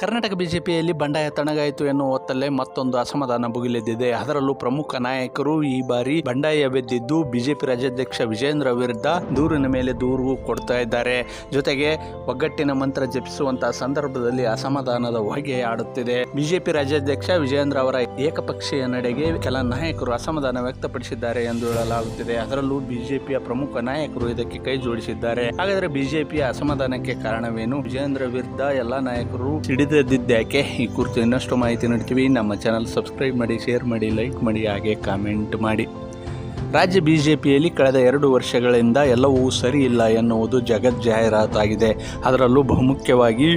ಕರ್ನಾಟಕ ಬಿಜೆಪಿಯಲ್ಲಿ ಬಂಡಾಯ ತಣಗಾಯಿತು ಎನ್ನುವ ಹೊತ್ತಲ್ಲೇ ಮತ್ತೊಂದು ಅಸಮಾಧಾನ ಭುಗಿಲೆದ್ದಿದೆ. ಅದರಲ್ಲೂ ಪ್ರಮುಖ ನಾಯಕರು ಈ ಬಾರಿ ಬಂಡಾಯ ಬೆದ್ದಿದ್ದು ಬಿಜೆಪಿ ರಾಜ್ಯಾಧ್ಯಕ್ಷ ವಿಜೇಂದ್ರ ವಿರುದ್ಧ ದೂರಿನ ಮೇಲೆ ದೂರು ಕೊಡ್ತಾ ಇದ್ದಾರೆ. ಜೊತೆಗೆ ಒಗ್ಗಟ್ಟಿನ ಮಂತ್ರ ಜಪಿಸುವಂತಹ ಸಂದರ್ಭದಲ್ಲಿ ಅಸಮಾಧಾನದ ಹೊಗೆ ಆಡುತ್ತಿದೆ. ಬಿಜೆಪಿ ರಾಜ್ಯಾಧ್ಯಕ್ಷ ವಿಜೇಂದ್ರ ಅವರ ಏಕಪಕ್ಷೀಯ ನಡೆಗೆ ಕೆಲ ನಾಯಕರು ಅಸಮಾಧಾನ ವ್ಯಕ್ತಪಡಿಸಿದ್ದಾರೆ ಎಂದು ಹೇಳಲಾಗುತ್ತಿದೆ. ಅದರಲ್ಲೂ ಬಿಜೆಪಿಯ ಪ್ರಮುಖ ನಾಯಕರು ಇದಕ್ಕೆ ಕೈ ಜೋಡಿಸಿದ್ದಾರೆ. ಹಾಗಾದರೆ ಬಿಜೆಪಿಯ ಅಸಮಾಧಾನಕ್ಕೆ ಕಾರಣವೇನು? ವಿಜೇಂದ್ರ ವಿರುದ್ಧ ಎಲ್ಲ ನಾಯಕರು ಸಿಡಿದಿದ್ದ್ಯಾಕೆ ಈ ಕುರಿತು ಇನ್ನಷ್ಟು ಮಾಹಿತಿ ನೀಡ್ತೀವಿ. ನಮ್ಮ ಚಾನಲ್ ಸಬ್ಸ್ಕ್ರೈಬ್ ಮಾಡಿ ಶೇರ್ ಮಾಡಿ ಲೈಕ್ ಮಾಡಿ, ಹಾಗೆ ಕಾಮೆಂಟ್ ಮಾಡಿ. ರಾಜ್ಯ ಬಿ ಜೆ ಪಿಯಲ್ಲಿ ಕಳೆದ ಎರಡು ವರ್ಷಗಳಿಂದ ಎಲ್ಲವೂ ಸರಿ ಇಲ್ಲ ಎನ್ನುವುದು ಜಗತ್ ಜಾಹೀರಾತಾಗಿದೆ ಅದರಲ್ಲೂ ಬಹುಮುಖ್ಯವಾಗಿ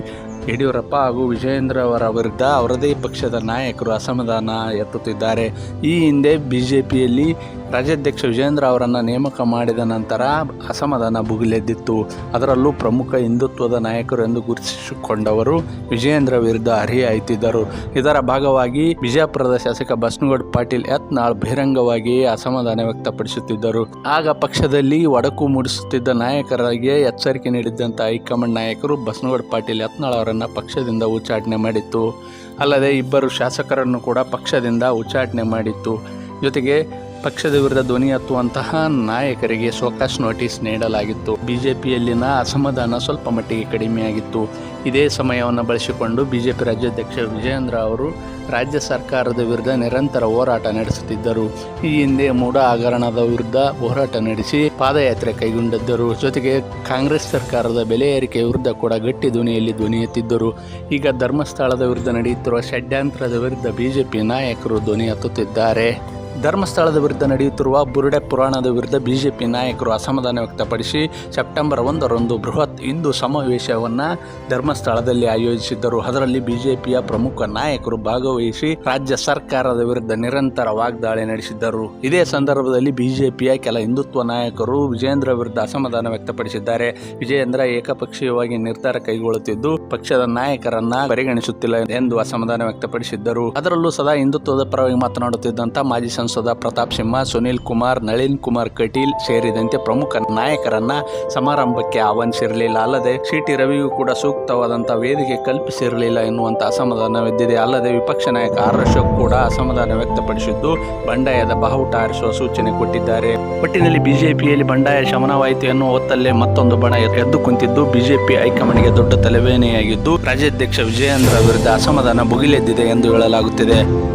ಯಡಿಯೂರಪ್ಪ ಹಾಗೂ ವಿಜಯೇಂದ್ರ ಅವರ ವಿರುದ್ಧ ಅವರದೇ ಪಕ್ಷದ ನಾಯಕರು ಅಸಮಾಧಾನ ಎತ್ತುತ್ತಿದ್ದಾರೆ. ಈ ಹಿಂದೆ ಬಿಜೆಪಿಯಲ್ಲಿ ರಾಜ್ಯಾಧ್ಯಕ್ಷ ವಿಜೇಂದ್ರ ಅವರನ್ನು ನೇಮಕ ಮಾಡಿದ ನಂತರ ಅಸಮಾಧಾನ ಭುಗಿಲೆದ್ದಿತ್ತು. ಅದರಲ್ಲೂ ಪ್ರಮುಖ ಹಿಂದುತ್ವದ ನಾಯಕರು ಎಂದು ಗುರುತಿಸಿಕೊಂಡವರು ವಿಜಯೇಂದ್ರ ವಿರುದ್ಧ ಹರಿಹಾಯ್ತಿದ್ದರು ಇದರ ಭಾಗವಾಗಿ ಬಿಜಾಪುರದ ಶಾಸಕ ಬಸನಗೌಡ ಪಾಟೀಲ್ ಯತ್ನಾಳ್ ಬಹಿರಂಗವಾಗಿ ಅಸಮಾಧಾನ ವ್ಯಕ್ತಪಡಿಸುತ್ತಿದ್ದರು. ಆಗ ಪಕ್ಷದಲ್ಲಿ ಒಡಕು ಮೂಡಿಸುತ್ತಿದ್ದ ನಾಯಕರಿಗೆ ಎಚ್ಚರಿಕೆ ನೀಡಿದ್ದಂಥ ಹೈಕಮಾಂಡ್ ನಾಯಕರು ಬಸನಗೌಡ ಪಾಟೀಲ್ ಯತ್ನಾಳ್ ಅವರನ್ನು ಪಕ್ಷದಿಂದ ಉಚ್ಚಾಟನೆ ಮಾಡಿತ್ತು. ಅಲ್ಲದೆ ಇಬ್ಬರು ಶಾಸಕರನ್ನು ಕೂಡ ಪಕ್ಷದಿಂದ ಉಚ್ಚಾಟನೆ ಮಾಡಿತ್ತು. ಜೊತೆಗೆ ಪಕ್ಷದ ವಿರುದ್ಧ ಧ್ವನಿ ಹತ್ತುವಂತಹ ನಾಯಕರಿಗೆ ಸೋಕಾಸ್ ನೋಟಿಸ್ ನೀಡಲಾಗಿತ್ತು. ಬಿಜೆಪಿಯಲ್ಲಿನ ಅಸಮಾಧಾನ ಸ್ವಲ್ಪ ಮಟ್ಟಿಗೆ ಕಡಿಮೆಯಾಗಿತ್ತು ಇದೇ ಸಮಯವನ್ನು ಬಳಸಿಕೊಂಡು ಬಿಜೆಪಿ ರಾಜ್ಯಾಧ್ಯಕ್ಷ ವಿಜಯೇಂದ್ರ ಅವರು ರಾಜ್ಯ ಸರ್ಕಾರದ ವಿರುದ್ಧ ನಿರಂತರ ಹೋರಾಟ ನಡೆಸುತ್ತಿದ್ದರು. ಈ ಹಿಂದೆ ಮೂಢ ಹಗರಣದ ವಿರುದ್ಧ ಹೋರಾಟ ನಡೆಸಿ ಪಾದಯಾತ್ರೆ ಕೈಗೊಂಡಿದ್ದರು. ಜೊತೆಗೆ ಕಾಂಗ್ರೆಸ್ ಸರ್ಕಾರದ ಬೆಲೆ ಏರಿಕೆ ವಿರುದ್ಧ ಕೂಡ ಗಟ್ಟಿ ಧ್ವನಿಯಲ್ಲಿ ಧ್ವನಿ ಎತ್ತಿದ್ದರು. ಈಗ ಧರ್ಮಸ್ಥಳದ ವಿರುದ್ಧ ನಡೆಯುತ್ತಿರುವ ಷಡ್ಯಂತ್ರದ ವಿರುದ್ಧ ಬಿಜೆಪಿ ನಾಯಕರು ಧ್ವನಿ ಎತ್ತುತ್ತಿದ್ದಾರೆ. ಧರ್ಮಸ್ಥಳದ ವಿರುದ್ಧ ನಡೆಯುತ್ತಿರುವ ಬುರುಡೆ ಪುರಾಣದ ವಿರುದ್ಧ ಬಿಜೆಪಿ ನಾಯಕರು ಅಸಮಾಧಾನ ವ್ಯಕ್ತಪಡಿಸಿ ಸೆಪ್ಟೆಂಬರ್ ಒಂದರಂದು ಬೃಹತ್ ಹಿಂದೂ ಸಮಾವೇಶವನ್ನು ಧರ್ಮಸ್ಥಳದಲ್ಲಿ ಆಯೋಜಿಸಿದ್ದರು. ಅದರಲ್ಲಿ ಬಿಜೆಪಿಯ ಪ್ರಮುಖ ನಾಯಕರು ಭಾಗವಹಿಸಿ ರಾಜ್ಯ ಸರ್ಕಾರದ ವಿರುದ್ಧ ನಿರಂತರ ವಾಗ್ದಾಳಿ ನಡೆಸಿದ್ದರು. ಇದೇ ಸಂದರ್ಭದಲ್ಲಿ ಬಿಜೆಪಿಯ ಕೆಲ ಹಿಂದುತ್ವ ನಾಯಕರು ವಿಜೇಂದ್ರ ವಿರುದ್ಧ ಅಸಮಾಧಾನ ವ್ಯಕ್ತಪಡಿಸಿದ್ದಾರೆ. ವಿಜಯೇಂದ್ರ ಏಕಪಕ್ಷೀಯವಾಗಿ ನಿರ್ಧಾರ ಕೈಗೊಳ್ಳುತ್ತಿದ್ದು, ಪಕ್ಷದ ನಾಯಕರನ್ನ ಪರಿಗಣಿಸುತ್ತಿಲ್ಲ ಎಂದು ಅಸಮಾಧಾನ ವ್ಯಕ್ತಪಡಿಸಿದ್ದರು. ಅದರಲ್ಲೂ ಸದಾ ಹಿಂದುತ್ವದ ಪರವಾಗಿ ಮಾತನಾಡುತ್ತಿದ್ದಂತ ಮಾಜಿ ಸಂಸದ ಪ್ರತಾಪ್ ಸಿಂಹ, ಸುನೀಲ್ ಕುಮಾರ್, ನಳಿನ್ ಕುಮಾರ್ ಕಟೀಲ್ ಸೇರಿದಂತೆ ಪ್ರಮುಖ ನಾಯಕರನ್ನ ಸಮಾರಂಭಕ್ಕೆ ಆಹ್ವಾನಿಸಿರಲಿಲ್ಲ. ಅಲ್ಲದೆ ಸಿಟಿ ರವಿಗೂ ಕೂಡ ಸೂಕ್ತವಾದಂತಹ ವೇದಿಕೆ ಕಲ್ಪಿಸಿರಲಿಲ್ಲ ಎನ್ನುವಂತಹ ಅಸಮಾಧಾನವಿದ್ದಿದೆ. ಅಲ್ಲದೆ ವಿಪಕ್ಷ ನಾಯಕ ಆರ್ ಅಶೋಕ್ ಕೂಡ ಅಸಮಾಧಾನ ವ್ಯಕ್ತಪಡಿಸಿದ್ದು, ಬಂಡಾಯದ ಬಾಹುಟ ಹಾರಿಸುವ ಸೂಚನೆ ಕೊಟ್ಟಿದ್ದಾರೆ. ಒಟ್ಟಿನಲ್ಲಿ ಬಿಜೆಪಿಯಲ್ಲಿ ಬಂಡಾಯ ಶಮನವಾಯಿತು ಎನ್ನುವ ಹೊತ್ತಲ್ಲೇ ಮತ್ತೊಂದು ಬಣ ಎದ್ದು ಕುಂತಿದ್ದು, ಬಿಜೆಪಿ ಹೈಕಮಾಂಡ್ಗೆ ದೊಡ್ಡ ತಲೆಬೇನೆಯಾಗಿದ್ದು ರಾಜ್ಯಾಧ್ಯಕ್ಷ ವಿಜಯೇಂದ್ರ ವಿರುದ್ಧ ಅಸಮಾಧಾನ ಭುಗಿಲೆದ್ದಿದೆ ಎಂದು ಹೇಳಲಾಗುತ್ತಿದೆ.